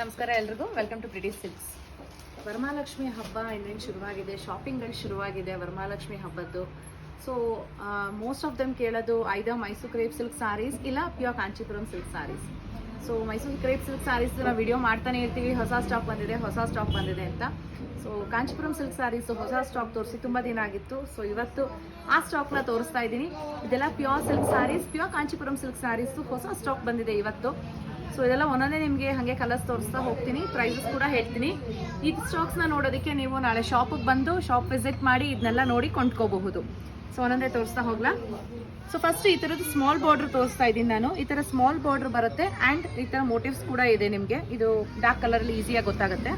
ನಮಸ್ಕಾರ ಎಲ್ರಿಗೂ. Welcome to Pretty Silks Varamahalakshmi ಹಬ್ಬ ಇನ್ನೇನು ಶುರುವಾಗಿದೆ? ಶಾಪಿಂಗ್ಗಳು ಶುರುವಾಗಿದೆ ವರಮಹಾಲಕ್ಷ್ಮಿ ಹಬ್ಬದ್ದು. ಸೊ ಮೋಸ್ಟ್ ಆಫ್ ದಮ್ ಕೇಳೋದು ಐದ ಮೈಸೂರು ಕ್ರೇಪ್ ಸಿಲ್ಕ್ ಸಾರೀಸ್ ಇಲ್ಲ pure Kanchipuram silk sarees so Mysuru crepe silk sarees ನಾವು ವಿಡಿಯೋ ಮಾಡ್ತಾನೆ ಇರ್ತೀವಿ. ಹೊಸ ಸ್ಟಾಕ್ ಬಂದಿದೆ, ಹೊಸ ಸ್ಟಾಕ್ ಬಂದಿದೆ ಅಂತ. ಸೊ ಕಾಂಚೀಪುರಂ ಸಿಲ್ಕ್ ಸಾರೀಸ್ ಹೊಸ ಸ್ಟಾಕ್ ತೋರಿಸಿ ತುಂಬ ದಿನ ಆಗಿತ್ತು. ಸೊ ಇವತ್ತು ಆ ಸ್ಟಾಕ್ನ ತೋರಿಸ್ತಾ ಇದ್ದೀನಿ. ಇದೆಲ್ಲ pure silk sarees pure Kanchipuram silk sarees ಹೊಸ ಸ್ಟಾಕ್ ಬಂದಿದೆ ಇವತ್ತು. ಸೊ ಇದೆಲ್ಲ ಒಂದೊಂದೇ ನಿಮಗೆ ಹಾಗೆ ಕಲರ್ಸ್ ತೋರಿಸ್ತಾ ಹೋಗ್ತೀನಿ. ಪ್ರೈಸಸ್ ಕೂಡ ಹೇಳ್ತೀನಿ. ಈ ಸ್ಟಾಕ್ಸ್ನ ನೋಡೋದಕ್ಕೆ ನೀವು ನಾಳೆ ಶಾಪಿಗೆ ಬಂದು ಶಾಪ್ ವಿಸಿಟ್ ಮಾಡಿ ಇದನ್ನೆಲ್ಲ ನೋಡಿ ಕೊಂಡ್ಕೋಬಹುದು. ಸೊ ಒಂದೊಂದೇ ತೋರಿಸ್ತಾ ಹೋಗ್ಲಾ? ಸೊ ಫಸ್ಟ್ ಈ ಥರದ್ದು ಸ್ಮಾಲ್ ಬಾರ್ಡ್ರ್ ತೋರಿಸ್ತಾ ಇದ್ದೀನಿ ನಾನು. ಈ ಥರ ಸ್ಮಾಲ್ ಬಾರ್ಡ್ರ್ ಬರುತ್ತೆ ಆ್ಯಂಡ್ ಈ ಥರ ಮೋಟಿವ್ಸ್ ಕೂಡ ಇದೆ ನಿಮಗೆ. ಇದು ಡಾರ್ಕ್ ಕಲರಲ್ಲಿ ಈಸಿಯಾಗಿ ಗೊತ್ತಾಗುತ್ತೆ.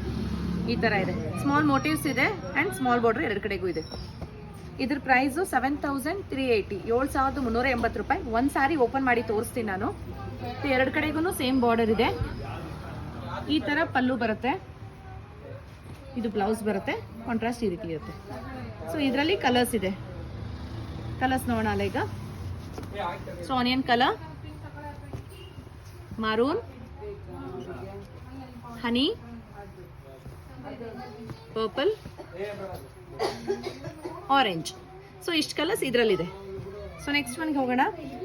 ಈ ಥರ ಇದೆ. ಸ್ಮಾಲ್ ಮೋಟಿವ್ಸ್ ಇದೆ ಆ್ಯಂಡ್ ಸ್ಮಾಲ್ ಬಾರ್ಡ್ರ್ ಎರಡು ಕಡೆಗೂ ಇದೆ. ಇದ್ರ price seven thousand three eighty ಏಳು ಸಾವಿರದ ಮುನ್ನೂರ ಎಂಬತ್ತು ರೂಪಾಯಿ. ಒಂದು ಸಾರಿ ಓಪನ್ ಮಾಡಿ ತೋರಿಸ್ತೀನಿ ನಾನು. ಎರಡು ಕಡೆಗೂ ಸೇಮ್ ಬಾರ್ಡರ್ ಇದೆ. ಈ ಥರ ಪಲ್ಲು ಬರುತ್ತೆ. ಇದು ಬ್ಲೌಸ್ ಬರುತ್ತೆ. ಕಾಂಟ್ರಾಸ್ಟ್ ಈ ರೀತಿ ಇರುತ್ತೆ. ಸೊ ಇದರಲ್ಲಿ ಕಲರ್ಸ್ ಇದೆ. ಕಲರ್ಸ್ ನೋಡೋಣ ಅಲ್ಲ ಈಗ. So onion colour maroon honey purple orange so ಇಷ್ಟು ಕಲರ್ಸ್ ಇದರಲ್ಲಿದೆ. ಸೊ ನೆಕ್ಸ್ಟ್ ಒನ್ಗೆ ಹೋಗೋಣ.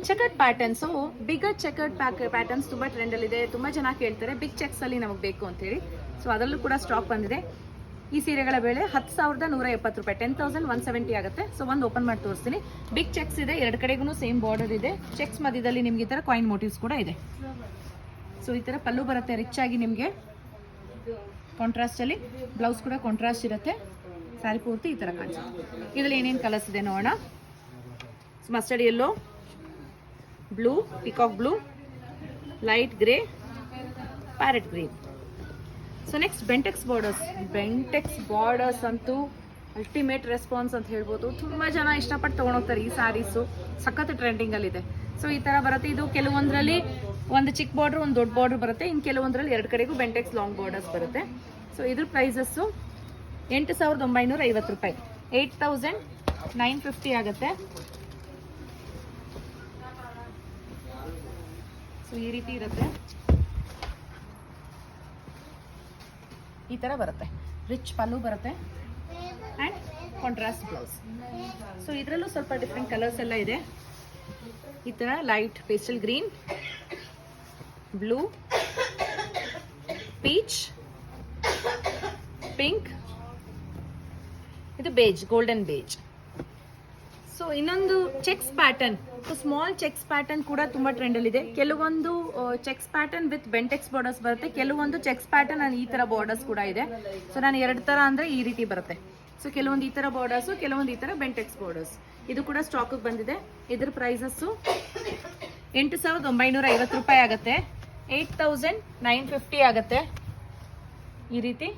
Checkered patterns bigger checkered pack patterns ತುಂಬ ಟ್ರೆಂಡಲ್ಲಿದೆ ತುಂಬ ಜನ ಕೇಳ್ತಾರೆ ಬಿಗ್ ಚೆಕ್ಸಲ್ಲಿ ನಮಗೆ ಬೇಕು ಅಂತೇಳಿ ಸೊ ಅದರಲ್ಲೂ ಕೂಡ ಸ್ಟಾಕ್ ಬಂದಿದೆ. ಈ ಸೀರೆಗಳ ಬೆಲೆ ಹತ್ತು ಸಾವಿರದ ನೂರ ಎಪ್ಪತ್ತು ರೂಪಾಯಿ. ಟೆನ್ ತೌಸಂಡ್ ಒನ್ ಸೆವೆಂಟಿ ಆಗುತ್ತೆ. ಸೊ ಒಂದು ಓಪನ್ ಮಾಡಿ ತೋರಿಸ್ತೀನಿ. ಬಿಗ್ ಚೆಕ್ಸ್ ಇದೆ. ಎರಡು ಕಡೆಗೂ ಸೇಮ್ ಬಾರ್ಡರ್ ಇದೆ. ಚೆಕ್ಸ್ ಮಧ್ಯದಲ್ಲಿ ನಿಮ್ಗೆ ಈ ಥರ ಕಾಯಿನ್ ಮೋಟಿವ್ಸ್ ಕೂಡ ಇದೆ. ಸೊ ಈ ಥರ ಪಲ್ಲು ಬರುತ್ತೆ. ರಿಚ್ ಆಗಿ ನಿಮಗೆ ಕಾಂಟ್ರಾಸ್ಟಲ್ಲಿ ಬ್ಲೌಸ್ ಕೂಡ ಕಾಂಟ್ರಾಸ್ಟ್ ಇರುತ್ತೆ. ಸ್ಯಾರಿ ಪೂರ್ತಿ ಈ ಥರ ಕಾಣಿಸುತ್ತೆ. ಇದರಲ್ಲಿ ಏನೇನು ಕಲರ್ಸ್ ಇದೆ ನೋಡೋಣ. Mustard yellow blue peacock blue light grey parrot green so next Bentex borders Bentex borders ಅಂತೂ ಅಲ್ಟಿಮೇಟ್ ರೆಸ್ಪಾನ್ಸ್ ಅಂತ ಹೇಳ್ಬೋದು. ತುಂಬ ಜನ ಇಷ್ಟಪಟ್ಟು ತೊಗೊಂಡೋಗ್ತಾರೆ ಈ ಸ್ಯಾರೀಸು ಸಖತ್ ಟ್ರೆಂಡಿಂಗಲ್ಲಿದೆ ಸೊ ಈ ಥರ ಬರುತ್ತೆ. ಇದು ಕೆಲವೊಂದರಲ್ಲಿ ಒಂದು ಚಿಕ್ಕ ಬಾರ್ಡ್ರ್ ಒಂದು ದೊಡ್ಡ ಬಾರ್ಡ್ರ್ ಬರುತ್ತೆ. ಇನ್ನು ಕೆಲವೊಂದರಲ್ಲಿ ಎರಡು ಕಡೆಗೂ ಬೆಂಟೆಕ್ಸ್ ಲಾಂಗ್ ಬಾರ್ಡರ್ಸ್ ಬರುತ್ತೆ. ಸೊ ಇದ್ರ ಪ್ರೈಸಸ್ಸು ಎಂಟು ಸಾವಿರದ ಒಂಬೈನೂರ ಐವತ್ತು ರೂಪಾಯಿ. ಏಯ್ಟ್ ತೌಸಂಡ್ ನೈನ್ ಫಿಫ್ಟಿ ಆಗುತ್ತೆ. ಸೊ ಈ ರೀತಿ ಇರುತ್ತೆ. ಈ ಥರ ಬರುತ್ತೆ. ರಿಚ್ ಪಲ್ಲು ಬರುತ್ತೆ. ಆ್ಯಂಡ್ ಕಾಂಟ್ರಾಸ್ಟ್ ಬ್ಲೌಸ್ ಸೊ ಇದರಲ್ಲೂ ಸ್ವಲ್ಪ ಡಿಫ್ರೆಂಟ್ ಕಲರ್ಸ್ ಎಲ್ಲ ಇದೆ. ಈ ಥರ light pastel green blue peach pink ಇದು ಬೇಜ್ ಗೋಲ್ಡನ್ ಬೇಜ್ ಸೊ ಇನ್ನೊಂದು checks pattern so small checks pattern ಕೂಡ ತುಂಬಾ ಟ್ರೆಂಡ್ ಅಲ್ಲಿ ಇದೆ. ಕೆಲವೊಂದು checks pattern with Bentex borders ಬರುತ್ತೆ. ಕೆಲವೊಂದು ಚೆಕ್ಸ್ ಪ್ಯಾಟರ್ನ್ ಈ ತರ ಬಾರ್ಡರ್ಸ್ ಕೂಡ ಇದೆ. ಸೊ ನಾನು ಎರಡು ತರ ಅಂದ್ರೆ ಈ ರೀತಿ ಬರುತ್ತೆ. ಸೊ ಕೆಲವೊಂದು ಈ ತರ ಬಾರ್ಡರ್ಸ್ ಕೆಲವೊಂದು ಈ ತರ ಬೆಂಟೆಕ್ಸ್ ಬಾರ್ಡರ್ಸ್ ಇದು ಕೂಡ ಸ್ಟಾಕ್ ಬಂದಿದೆ. ಇದ್ರ ಪ್ರೈಸಸ್ ಎಂಟು ಸಾವಿರದ ಒಂಬೈನೂರ ಐವತ್ತು ರೂಪಾಯಿ ಆಗುತ್ತೆ. ಏಯ್ಟ್ ತೌಸಂಡ್ ನೈನ್ ಫಿಫ್ಟಿ ಆಗುತ್ತೆ. ಈ ರೀತಿ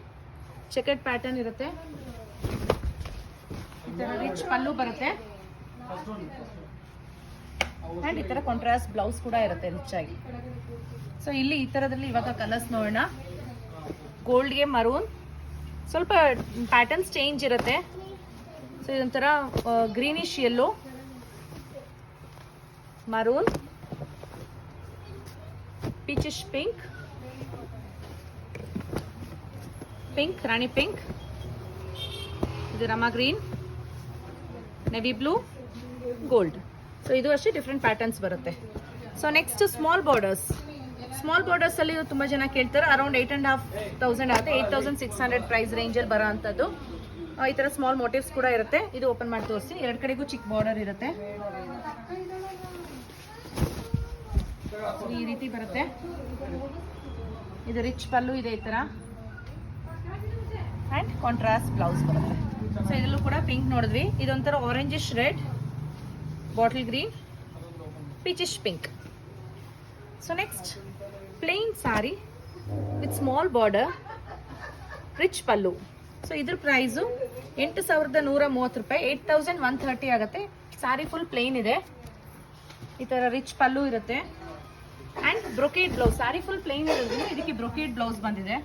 ಚೆಕೆಟ್ ಪ್ಯಾಟರ್ನ್ ಇರುತ್ತೆ. ಈ ರಿಚ್ ಪಲ್ಲು ಬರುತ್ತೆ. ಆ್ಯಂಡ್ ಈ ಥರ ಕಾಂಟ್ರಾಸ್ಟ್ ಬ್ಲೌಸ್ ಕೂಡ ಇರುತ್ತೆ ರಿಚ್ ಆಗಿ. ಸೊ ಇಲ್ಲಿ ಈ ಥರದಲ್ಲಿ ಇವಾಗ ಕಲರ್ಸ್ ನೋಡೋಣ. ಗೋಲ್ಡ್ಗೆ ಮರೂನ್ ಸ್ವಲ್ಪ ಪ್ಯಾಟರ್ನ್ಸ್ ಚೇಂಜ್ ಇರುತ್ತೆ. ಸೊ ಇದೊಂಥರ greenish yellow maroon peachish pink pink rani pink ಇದು rama green navy blue gold so ಇದು ಅಷ್ಟೇ ಡಿಫ್ರೆಂಟ್ ಪ್ಯಾಟರ್ನ್ಸ್ ಬರುತ್ತೆ. So next small borders small borders ಅಲ್ಲಿ ತುಂಬಾ ಜನ ಕೇಳ್ತಾರೆ around eight and half thousand ಆಗುತ್ತೆ. Eight thousand six hundred price ರೇಂಜಲ್ಲಿ ಬರೋ ಅಂಥದ್ದು. ಈ ಥರ ಸ್ಮಾಲ್ ಮೋಟಿವ್ಸ್ ಕೂಡ ಇರುತ್ತೆ. ಇದು ಓಪನ್ ಮಾಡಿ ತೋರಿಸ್ತೀನಿ. ಎರಡು ಕಡೆಗೂ ಚಿಕ್ಕ ಬಾರ್ಡರ್ ಇರುತ್ತೆ. ಈ ರೀತಿ ಬರುತ್ತೆ. ಇದು ರಿಚ್ ಪಲ್ಲು ಇದೆ ಈ ಥರ ಆ್ಯಂಡ್ ಕಾಂಟ್ರಾಸ್ಟ್ ಬ್ಲೌಸ್ ಬರುತ್ತೆ. ಸೊ ಕೂಡ ಪಿಂಕ್ ನೋಡಿದ್ವಿ. ಇದೊಂಥರ orangish red bottle green peachish pink so next plain sari with small border rich pallu so ಇದ್ರ ಪ್ರೈಸು ಎಂಟು ಸಾವಿರದ ನೂರ ಮೂವತ್ತು ರೂಪಾಯಿ ಏಯ್ಟ್ ತೌಸಂಡ್ ಒನ್ ಥರ್ಟಿ ಆಗುತ್ತೆ. ಸಾರಿ ಫುಲ್ ಪ್ಲೇನ್ ಇದೆ. ಈ ಥರ ರಿಚ್ ಪಲ್ಲು ಇರುತ್ತೆ. And brocade blouse sari full plain ಇರೋದ್ರಿಂದ ಇದಕ್ಕೆ ಬ್ರೊಕೇಡ್ ಬ್ಲೌಸ್ ಬಂದಿದೆ.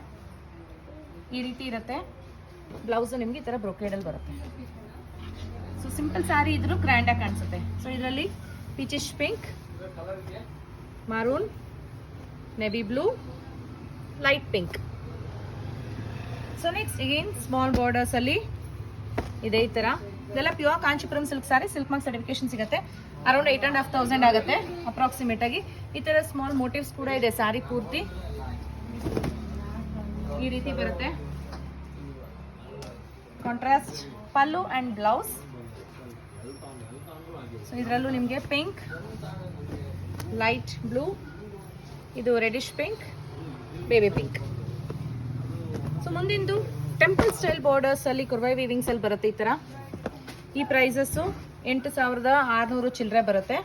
ಈ ರೀತಿ ಇರುತ್ತೆ. ಬ್ಲೌಸ್ ನಿಮಗೆ ಈ ಥರ ಬ್ರೊಕೇಡಲ್ಲಿ ಬರುತ್ತೆ. ಸೊ ಸಿಂಪಲ್ ಸ್ಯಾರಿ ಇದ್ರೂ ಗ್ರ್ಯಾಂಡಾಗಿ ಕಾಣಿಸುತ್ತೆ. ಸೊ ಇದರಲ್ಲಿ peachish pink maroon navy blue light pink so next again small borders ಅಲ್ಲಿ ಇದೆ ಈ ತರ. ಇದೆಲ್ಲ pure Kanchipuram silk sari silk mark certification ಸಿಗುತ್ತೆ. Around eight and half thousand ಆಗುತ್ತೆ ಅಪ್ರಾಕ್ಸಿಮೇಟ್ ಆಗಿ. ಈ ತರ ಸ್ಮಾಲ್ ಮೋಟಿವ್ಸ್ ಕೂಡ ಇದೆ ಸಾರಿ ಪೂರ್ತಿ. ಈ ರೀತಿ ಬರುತ್ತೆ. Contrast pallu and blouse so ಇದರಲ್ಲೂ ನಿಮಗೆ ಪಿಂಕ್ ಲೈಟ್ ಬ್ಲೂ ಇದು reddish pink baby pink so ಮುಂದಿಂದು ಟೆಂಪಲ್ ಸ್ಟೈಲ್ ಬಾರ್ಡರ್ಸ್ ಅಲ್ಲಿ ಕುರ್ವೈ ವೀವಿಂಗ್ಸ್ ಅಲ್ಲಿ ಬರುತ್ತೆ ಈ ತರ. ಈ ಪ್ರೈಸಸ್ಸು ಎಂಟು ಸಾವಿರದ ಆರುನೂರು ಚಿಲ್ಲರೆ ಬರುತ್ತೆ.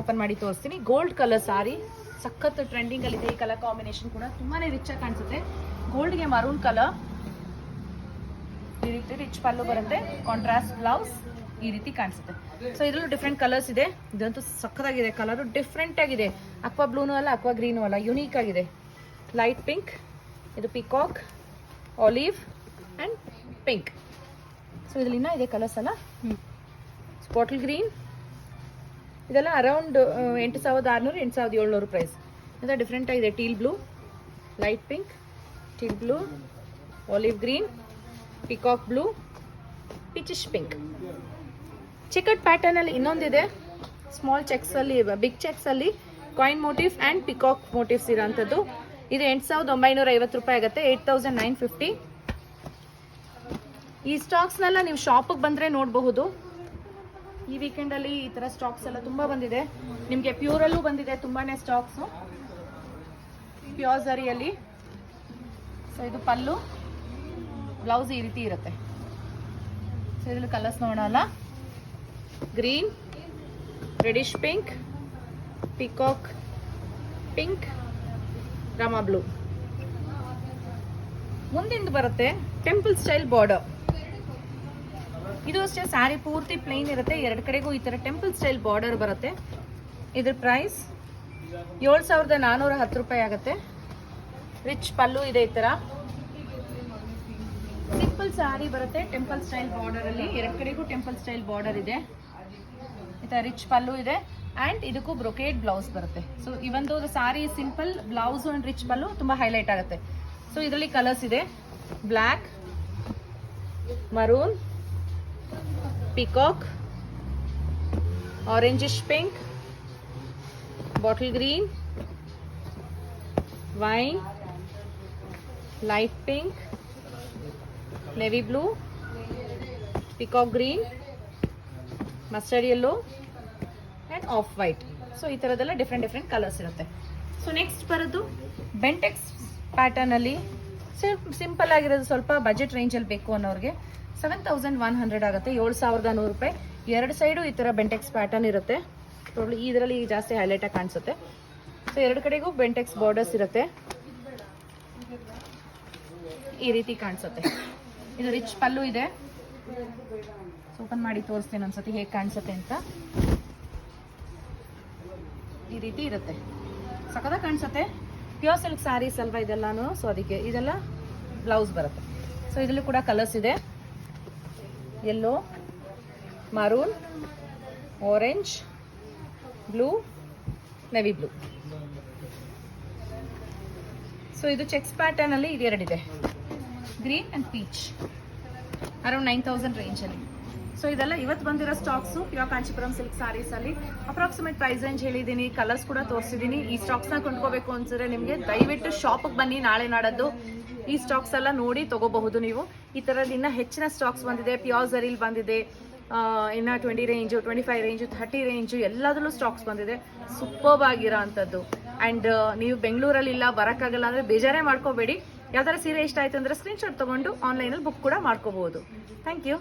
ಓಪನ್ ಮಾಡಿ ತೋರಿಸ್ತೀನಿ. ಗೋಲ್ಡ್ ಕಲರ್ ಸಾರಿ ಸಖತ್ ಟ್ರೆಂಡಿಂಗ್ ಅಲ್ಲಿ ಇದೆ. ಈ ಕಲರ್ ಕಾಂಬಿನೇಷನ್ ಕೂಡ ತುಂಬಾನೇ ರಿಚ್ ಆಗಿ ಕಾಣಿಸುತ್ತೆ. ಗೋಲ್ಡ್ಗೆ ಮರೂನ್ ಕಲರ್ ಈ ರೀತಿ ರಿಚ್ ಪಲ್ಲು ಬರುತ್ತೆ. ಕಾಂಟ್ರಾಸ್ಟ್ ಬ್ಲೌಸ್ ಈ ರೀತಿ ಕಾಣಿಸುತ್ತೆ. ಸೊ ಇದರಲ್ಲೂ ಡಿಫ್ರೆಂಟ್ ಕಲರ್ಸ್ ಇದೆ. ಇದಂತೂ ಸಕ್ಕದಾಗಿದೆ ಕಲರು ಡಿಫ್ರೆಂಟ್ ಆಗಿದೆ. ಅಕ್ವಾ ಬ್ಲೂನು ಅಲ್ಲ ಅಕ್ವಾ ಗ್ರೀನು ಅಲ್ಲ. ಯುನೀಕ್ ಆಗಿದೆ. ಲೈಟ್ ಪಿಂಕ್ ಇದು peacock olive and pink so ಇದರಲ್ಲಿ ಇನ್ನೂ ಇದೆ ಕಲರ್ಸ್ ಅಲ್ಲ? ಸ್ಪಾಟಲ್ ಗ್ರೀನ್ ಇದೆಲ್ಲ ಅರೌಂಡ್ ಎಂಟು ಸಾವಿರದ ಆರುನೂರು ಎಂಟು ಸಾವಿರದ ಏಳ್ನೂರು ಪ್ರೈಸ್ ಇದು ಡಿಫ್ರೆಂಟ್ ಆಗಿದೆ. Teal blue light pink teal blue olive green peacock blue peachish pink ಚಿಕಟ್ pattern ಅಲ್ಲಿ ಇನ್ನೊಂದಿದೆ. ಸ್ಮಾಲ್ ಚೆಕ್ಸ್ ಅಲ್ಲಿ ಬಿಗ್ ಚೆಕ್ಸ್ ಅಲ್ಲಿ coin motifs and peacock motifs ಇರೋಂಥದ್ದು. ಇದು ಎಂಟು ಸಾವಿರದ ಒಂಬೈನೂರ ಐವತ್ತು ರೂಪಾಯಿ ಆಗುತ್ತೆ ಏಟ್ ತೌಸಂಡ್ ನೈನ್ ಫಿಫ್ಟಿ ಈ ಸ್ಟಾಕ್ಸ್ನೆಲ್ಲ ನೀವು ಶಾಪಿಗೆ ಬಂದರೆ ನೋಡಬಹುದು. ಈ ವೀಕೆಂಡಲ್ಲಿ ಈ ಥರ ಸ್ಟಾಕ್ಸ್ ಎಲ್ಲ ತುಂಬ ಬಂದಿದೆ. ನಿಮಗೆ ಪ್ಯೂರಲ್ಲೂ ಬಂದಿದೆ, ತುಂಬಾನೇ ಸ್ಟಾಕ್ಸು ಪ್ಯೂರ್ ಝರಿಯಲ್ಲಿ ಸೊ ಇದು ಪಲ್ಲು. ಬ್ಲೌಸ್ ಈ ರೀತಿ ಇರುತ್ತೆ. ಇದ್ರಲ್ಲಿ ಕಲರ್ಸ್ ನೋಡೋಲ್ಲ green reddish pink peacock pink rama blue ಮುಂದಿಂದ ಬರುತ್ತೆ ಟೆಂಪಲ್ ಸ್ಟೈಲ್ ಬಾರ್ಡರ್ ಇದು ಅಷ್ಟೇ ಸ್ಯಾರಿ ಪೂರ್ತಿ ಪ್ಲೇನ್ ಇರುತ್ತೆ. ಎರಡು ಕಡೆಗೂ ಈ ಥರ ಟೆಂಪಲ್ ಸ್ಟೈಲ್ ಬಾರ್ಡರ್ ಬರುತ್ತೆ. ಇದ್ರ ಪ್ರೈಸ್ ಏಳು ಸಾವಿರದ ನಾನ್ನೂರ ಹತ್ತು ರೂಪಾಯಿ ಆಗುತ್ತೆ. ರಿಚ್ ಪಲ್ಲು ಇದೆ ಈ ಥರ ಸಿಂಪಲ್ ಸ್ಯಾರಿ ಬರುತ್ತೆ. ಟೆಂಪಲ್ ಸ್ಟೈಲ್ ಬಾರ್ಡರ್ ಅಲ್ಲಿ ಎರಡು ಕಡೆಗೂ ಟೆಂಪಲ್ ಸ್ಟೈಲ್ ಬಾರ್ಡರ್ ಇದೆ. ರಿಚ್ ಪಲ್ಲು ಇದೆ. ಆ್ಯಂಡ್ ಇದಕ್ಕೂ ಬ್ರೊಕೇಡ್ ಬ್ಲೌಸ್ ಬರುತ್ತೆ. ಸೊ ಇವೊಂದು ಸಾರಿ simple blouse and rich pallu ತುಂಬ ಹೈಲೈಟ್ ಆಗುತ್ತೆ. ಸೊ ಇದರಲ್ಲಿ ಕಲರ್ಸ್ ಇದೆ. Black maroon peacock orangish pink bottle green wine light pink navy blue peacock green mustard yellow and off white so ಈ ಥರದ್ದೆಲ್ಲ different different colours ಇರುತ್ತೆ. So next ಬರೋದು ಬೆಂಟೆಕ್ಸ್ ಪ್ಯಾಟರ್ನಲ್ಲಿ simple ಆಗಿರೋದು ಸ್ವಲ್ಪ ಬಜೆಟ್ ರೇಂಜಲ್ಲಿ ಬೇಕು ಅನ್ನೋರಿಗೆ. ಸೆವೆನ್ ತೌಸಂಡ್ ಒನ್ ಹಂಡ್ರೆಡ್ ಆಗುತ್ತೆ, ಏಳು ಸಾವಿರದ ನೂರು ರೂಪಾಯಿ. ಎರಡು ಸೈಡು ಈ ಥರ ಬೆಂಟೆಕ್ಸ್ ಪ್ಯಾಟರ್ನ್ ಇರುತ್ತೆ. ಪ್ರಾಬ್ಲಿ ಇದರಲ್ಲಿ ಜಾಸ್ತಿ ಹೈಲೈಟಾಗಿ ಕಾಣಿಸುತ್ತೆ. ಸೊ ಎರಡು ಕಡೆಗೂ ಬೆಂಟೆಕ್ಸ್ ಬಾರ್ಡರ್ಸ್ ಇರುತ್ತೆ. ಈ ರೀತಿ ಕಾಣಿಸುತ್ತೆ. ಇದು ರಿಚ್ ಪಲ್ಲು ಇದೆ. ಓಪನ್ ಮಾಡಿ ತೋರಿಸ್ತೇನೆ ಒಂದ್ಸತಿ ಹೇಗೆ ಕಾಣಿಸುತ್ತೆ ಅಂತ. ಈ ರೀತಿ ಇರುತ್ತೆ. ಸಖತ್ತಾಗಿ ಕಾಣಿಸುತ್ತೆ? ಪ್ಯೂರ್ ಸಿಲ್ಕ್ ಸ್ಯಾರೀಸ್ ಅಲ್ವಾ ಇದೆಲ್ಲಾನು? ಸೊ ಅದಕ್ಕೆ ಇದೆಲ್ಲ ಬ್ಲೌಸ್ ಬರುತ್ತೆ. ಸೊ ಇದರಲ್ಲೂ ಕೂಡ ಕಲರ್ಸ್ ಇದೆ. Yellow maroon orange blue navy blue so ಇದು ಚೆಕ್ಸ್ ಪ್ಯಾಟರ್ನ್ ಅಲ್ಲಿ ಇದು ಎರಡಿದೆ. Green and peach around nine thousand ರೇಂಜಲ್ಲಿ ಸೊ ಇದೆಲ್ಲ ಇವತ್ತು ಬಂದಿರೋ ಸ್ಟಾಕ್ಸು ಪ್ಯೂರ್ ಕಾಂಚಿಪುರಂ ಸಿಲ್ಕ್ ಸಾರೀಸಲ್ಲಿ ಅಪ್ರಾಕ್ಸಿಮೇಟ್ ಪ್ರೈಸ್ ರೇಂಜ್ ಹೇಳಿದ್ದೀನಿ. ಕಲರ್ಸ್ ಕೂಡ ತೋರಿಸಿದ್ದೀನಿ. ಈ ಸ್ಟಾಕ್ಸ್ನ ಕೊಂಡ್ಕೋಬೇಕು ಅನ್ಸಿದ್ರೆ ನಿಮಗೆ ದಯವಿಟ್ಟು ಶಾಪಿಗೆ ಬನ್ನಿ ನಾಳೆ ನಾಡದ್ದು. ಈ ಸ್ಟಾಕ್ಸ್ ಎಲ್ಲ ನೋಡಿ ತಗೋಬಹುದು ನೀವು. ಈ ಥರದ್ದು ಇನ್ನೂ ಹೆಚ್ಚಿನ ಸ್ಟಾಕ್ಸ್ ಬಂದಿದೆ. ಪ್ಯೂರ್ ಝರಿಲ್ ಬಂದಿದೆ. ಇನ್ನು twenty range twenty five range thirty range ಎಲ್ಲದರಲ್ಲೂ ಸ್ಟಾಕ್ಸ್ ಬಂದಿದೆ. ಸೂಪರ್ಬ್ ಆಗಿರೋ ಅಂಥದ್ದು. ಆ್ಯಂಡ್ ನೀವು ಬೆಂಗಳೂರಲ್ಲಿ ಇಲ್ಲ ಬರೋಕ್ಕಾಗಲ್ಲ ಅಂದರೆ ಬೇಜಾರೇ ಮಾಡ್ಕೋಬೇಡಿ. ಯಾವ್ದಾರ ಸೀರೆ ಇಷ್ಟ ಆಯ್ತು ಅಂದರೆ ಸ್ಕ್ರೀನ್ಶಾಟ್ ಆನ್‌ಲೈನ್ ಅಲ್ಲಿ ಬುಕ್ ಕೂಡ ಮಾಡ್ಕೋಬಹುದು ಥ್ಯಾಂಕ್ ಯು